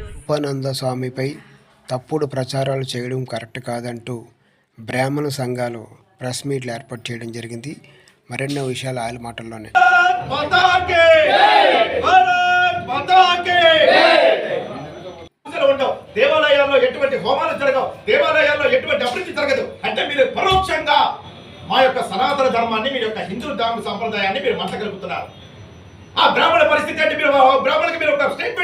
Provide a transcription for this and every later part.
ఉపానంద స్వామిపై తప్పుడు ప్రచారాలు చేయడం కరెక్ట్ కాదంటూ బ్రాహ్మణ సంఘాలు ప్రెస్ మీట్లు ఏర్పాటు చేయడం జరిగింది. మరెన్నో విషయాలు ఆయన మాటల్లోనే. దేవాలయాల్లో ఎటువంటి హోమాలు జరగవు. దేవాలయాల్లో ఎటువంటి అభివృద్ధి జరగదు. అంటే మీరు పరోక్షంగా మా యొక్క సనాతన ధర్మాన్ని మీ యొక్క హిందూ ధర్మ సంప్రదాయాన్ని మీరు మంట కలుపుతున్నారు ఆ బ్రాహ్మణ పరిస్థితి అంటే మీరు బ్రాహ్మణకి మీరు ఒక స్టేట్మెంట్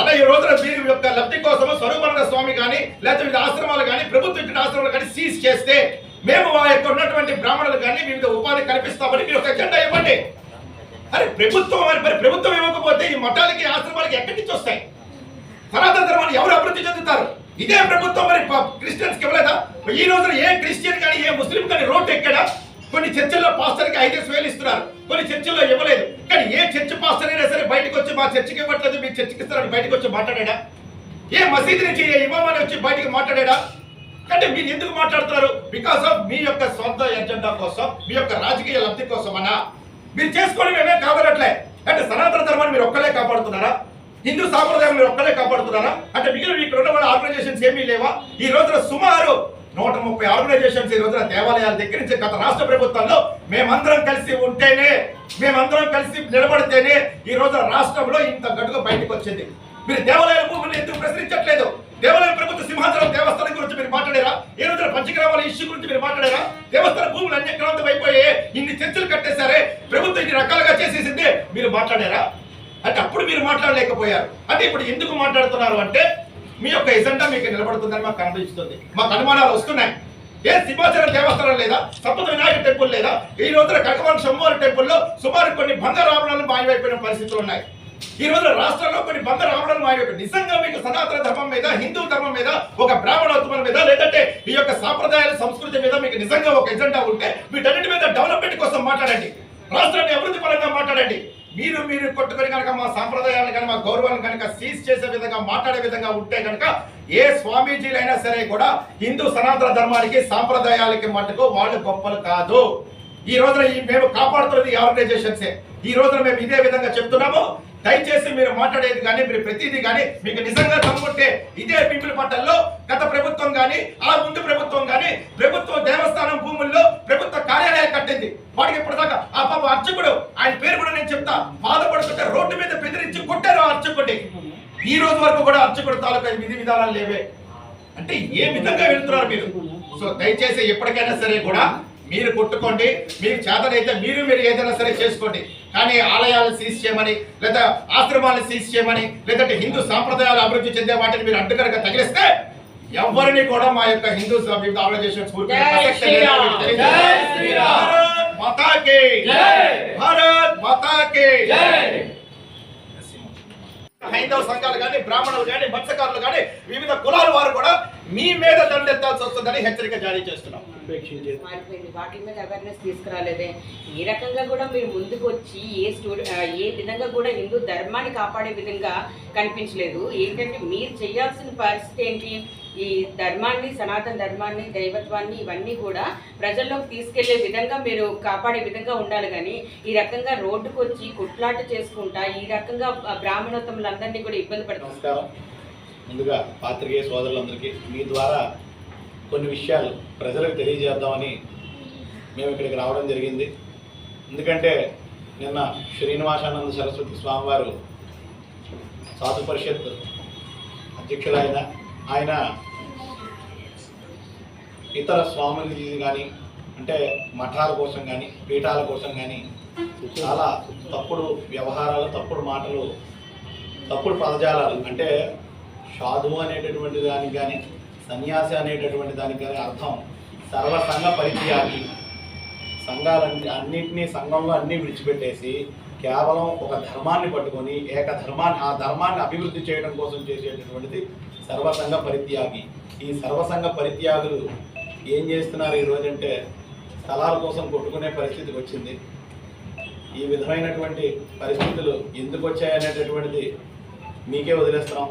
అలా ఈ రోజున మీరు యొక్క లబ్ధి కోసం స్వరూపానంద స్వామి కానీ లేకపోతే వివిధ ఆశ్రమాలు కానీ ప్రభుత్వ ఆశ్రమాలు కానీ సీజ్ చేస్తే మేము మా యొక్క ఉన్నటువంటి బ్రాహ్మణులు కానీ వివిధ ఉపాధి కల్పిస్తామని మీరు ఒక ఎజెండా ఇవ్వండి. అరే ప్రభుత్వం మరి మరి ప్రభుత్వం ఇవ్వకపోతే ఈ మఠాలకి ఆశ్రమాలకి ఎక్కడి నుంచి వస్తాయి? సనాతన ధర్మాన్ని ఎవరు అభివృద్ధి చెందుతారు? ఇదే ప్రభుత్వం మరి క్రిస్టియన్స్కి ఇవ్వలేదా? ఈ రోజున ఏ క్రిస్టియన్ కానీ ఏ ముస్లిం కానీ రోడ్డు ఎక్కడా? కొన్ని చర్చిల్లో పాస్టర్కి ఐదేసి వేలు ఇస్తున్నారు. కొన్ని చర్చిల్లో ఇవ్వలేదు. కానీ ఏ చర్చ్ పాస్టర్ అయినా సరే బయటకు వచ్చి మా చర్చికి ఇవ్వట్లేదు మీ చర్చికి ఇస్తారని బయటకు వచ్చి మాట్లాడా ఏ మసీదు నుంచి ఏ ఇమాం వచ్చి బయటకు మాట్లాడా అంటే మీరు ఎందుకు మాట్లాడుతున్నారు? బికాస్ ఆఫ్ మీ యొక్క సొంత ఎజెండా కోసం మీ యొక్క రాజకీయ లబ్ధి కోసం అన్నా మీరు చేసుకోవడం మేమే కాదనట్లే. అంటే సనాతన ధర్మాన్ని మీరు ఒక్కలే కాపాడుతున్నారా? హిందూ సాంప్రదాయం మీరు ఒక్కలే కాపాడుతున్నారా? అంటే మిగిలిన ఇక్కడ ఉన్న ఆర్గనైజేషన్స్ ఏమీ లేవా? ఈ రోజున సుమారు నూట ముప్పై ఆర్గనైజేషన్స్ ఈ రోజున దేవాలయాల దగ్గర నుంచి గత రాష్ట్ర ప్రభుత్వంలో మేమందరం కలిసి ఉంటేనే మేమందరం కలిసి నిలబడితేనే ఈ రోజు రాష్ట్రంలో ఇంత గట్టుగా బయటకు వచ్చింది. మీరు దేవాలయాల భూమిని ఎందుకు ప్రశ్నించట్లేదు? దేవాలయం ప్రభుత్వ సింహాచలం దేవస్థానం గురించి మీరు మాట్లాడారా? ఈ రోజున పంచగ్రామాల ఇష్యూ గురించి మీరు మాట్లాడారా? దేవస్థాన భూములు అన్యక్రాంతం అయిపోయాయి ఇన్ని చర్చలు కట్టేశారే ప్రభుత్వం ఇన్ని రకాలుగా చేసేసింది మీరు మాట్లాడారా? అంటే అప్పుడు మీరు మాట్లాడలేకపోయారు. అంటే ఇప్పుడు ఎందుకు మాట్లాడుతున్నారు అంటే మీ యొక్క ఎజెండా మీకు నిలబడుతుందని మాకు కనిపిస్తుంది మాకు అనుమానాలు వస్తున్నాయి. ఏ సింహాచలం దేవస్థానం లేదా? సప్త వినాయక టెంపుల్ లేదా? ఈ రోజున కనకవరం సోమవారి టెంపుల్లో సుమారు కొన్ని బంగారాభరణాలు మాయమైపోయిన పరిస్థితులు ఉన్నాయి. ఈ రోజు రాష్ట్రంలో కొన్ని బంగారు ఆభరణాలు మాయమైపోయి నిజంగా మీకు సనాతన ధర్మం మీద హిందూ ధర్మం మీద ఒక బ్రాహ్మణోత్తమం మీద లేదంటే మీ యొక్క సాంప్రదాయాల సంస్కృతి మీద మీకు నిజంగా ఒక ఎజెండా ఉంటే వీటన్నిటి మీద డెవలప్మెంట్ కోసం మాట్లాడండి. రాష్ట్రాన్ని అభివృద్ధి పరంగా మాట్లాడండి. మీరు మీరు కొట్టుకొని కనుక మా సాంప్రదాయాలను కనుక మా గౌరవాన్ని కనుక సీజ్ చేసే విధంగా మాట్లాడే విధంగా ఉంటే కనుక ఏ స్వామీజీలైనా సరే కూడా హిందూ సనాతన ధర్మానికి సాంప్రదాయాలకి మటుకు వాళ్ళు గొప్పలు కాదు. ఈ రోజున ఈ మేము కాపాడుతున్నది ఆర్గనైజేషన్సే. ఈ రోజున మేము ఇదే విధంగా చెప్తున్నాము. దయచేసి మీరు మాట్లాడేది కానీ మీరు ప్రతిదీ కానీ మీకు నిజంగా తమ్ముంటే ఇదే పీపుల్ పట్టల్లో గత ప్రభుత్వం కానీ ఆ ముందు ప్రభుత్వం కానీ ప్రభుత్వ దేవస్థానం భూముల్లో ప్రభుత్వ కార్యాలయాలు కట్టింది. వాడికి ఇప్పటిదాకా ఆ పాప అర్చకుడు చెప్తా బాధపడుతుంటే రోడ్డు మీద బెదిరించి కొట్టారు ఆ అర్చకుడిని. ఈ రోజు వరకు కూడా అర్చకుడు తాలూకా విధి విధానాలు లేవే. అంటే ఏ విధంగా వెళ్తున్నారు మీరు? సో దయచేసి ఎప్పటికైనా సరే కూడా మీరు కొట్టుకోండి మీకు చేతనైతే మీరు మీరు ఏదైనా సరే చేసుకోండి. కానీ ఆలయాలను సీజ్ చేయమని లేదా ఆశ్రమాలను సీజ్ చేయమని లేదంటే హిందూ సాంప్రదాయాలు అభివృద్ధి చెందే వాటిని మీరు అడ్డుకరగా తగిలిస్తే ఎవరిని కూడా మా యొక్క హిందూ తెలియజేస్తున్నాను. భారత్ మాతా కీ భారత్ మాతా కీ హైందవ సంఘాలు కానీ బ్రాహ్మణులు కానీ మత్స్యకారులు కానీ వివిధ కులాల వారు కూడా మీ మీద దండెత్తాల్సి వస్తుందని హెచ్చరిక జారీ చేస్తున్నాం. వాటి మీద అవేర్నెస్ తీసుకురాలేదే. ఈ రకంగా కూడా మీరు ముందుకు వచ్చి ఏ ఏ విధంగా కూడా హిందూ ధర్మాన్ని కాపాడే విధంగా కనిపించలేదు. ఏంటంటే మీరు చేయాల్సిన పరిస్థితి ఏంటి? ఈ ధర్మాన్ని సనాతన ధర్మాన్ని దైవత్వాన్ని ఇవన్నీ కూడా ప్రజల్లోకి తీసుకెళ్ళే విధంగా మీరు కాపాడే విధంగా ఉండాలి కానీ ఈ రకంగా రోడ్డుకు వచ్చి కుట్లాట చేసుకుంటా ఈ రకంగా బ్రాహ్మణోత్తములందరినీ కూడా ఇబ్బంది పడుతుంది ముందుగా పాత్రికేయ సోదరులందరికీ మీ ద్వారా కొన్ని విషయాలు ప్రజలకు తెలియజేద్దామని మేము ఇక్కడికి రావడం జరిగింది. ఎందుకంటే నిన్న శ్రీనివాసానంద సరస్వతి స్వామివారు సాధు పరిషత్ అధ్యక్షులైన ఆయన ఇతర స్వాములకి కానీ అంటే మఠాల కోసం కానీ పీఠాల కోసం కానీ చాలా తప్పుడు వ్యవహారాలు తప్పుడు మాటలు తప్పుడు పదజాలాలు అంటే సాధువు అనేటటువంటి దానికి కానీ సన్యాసి అనేటటువంటి దానికి కానీ అర్థం. సర్వసంగ పరిత్యాగి. సంఘాలన్ని అన్నింటినీ సంఘంలో అన్నీ విడిచిపెట్టేసి కేవలం ఒక ధర్మాన్ని పట్టుకొని ఏక ధర్మాన్ని ఆ ధర్మాన్ని అభివృద్ధి చేయడం కోసం చేసేటటువంటిది సర్వసంగ పరిత్యాగి. ఈ సర్వసంగ పరిత్యాగులు ఏం చేస్తున్నారు ఈ స్థలాల కోసం కొట్టుకునే పరిస్థితికి వచ్చింది. ఈ విధమైనటువంటి పరిస్థితులు ఎందుకు వచ్చాయనేటటువంటిది మీకే వదిలేస్తున్నాం.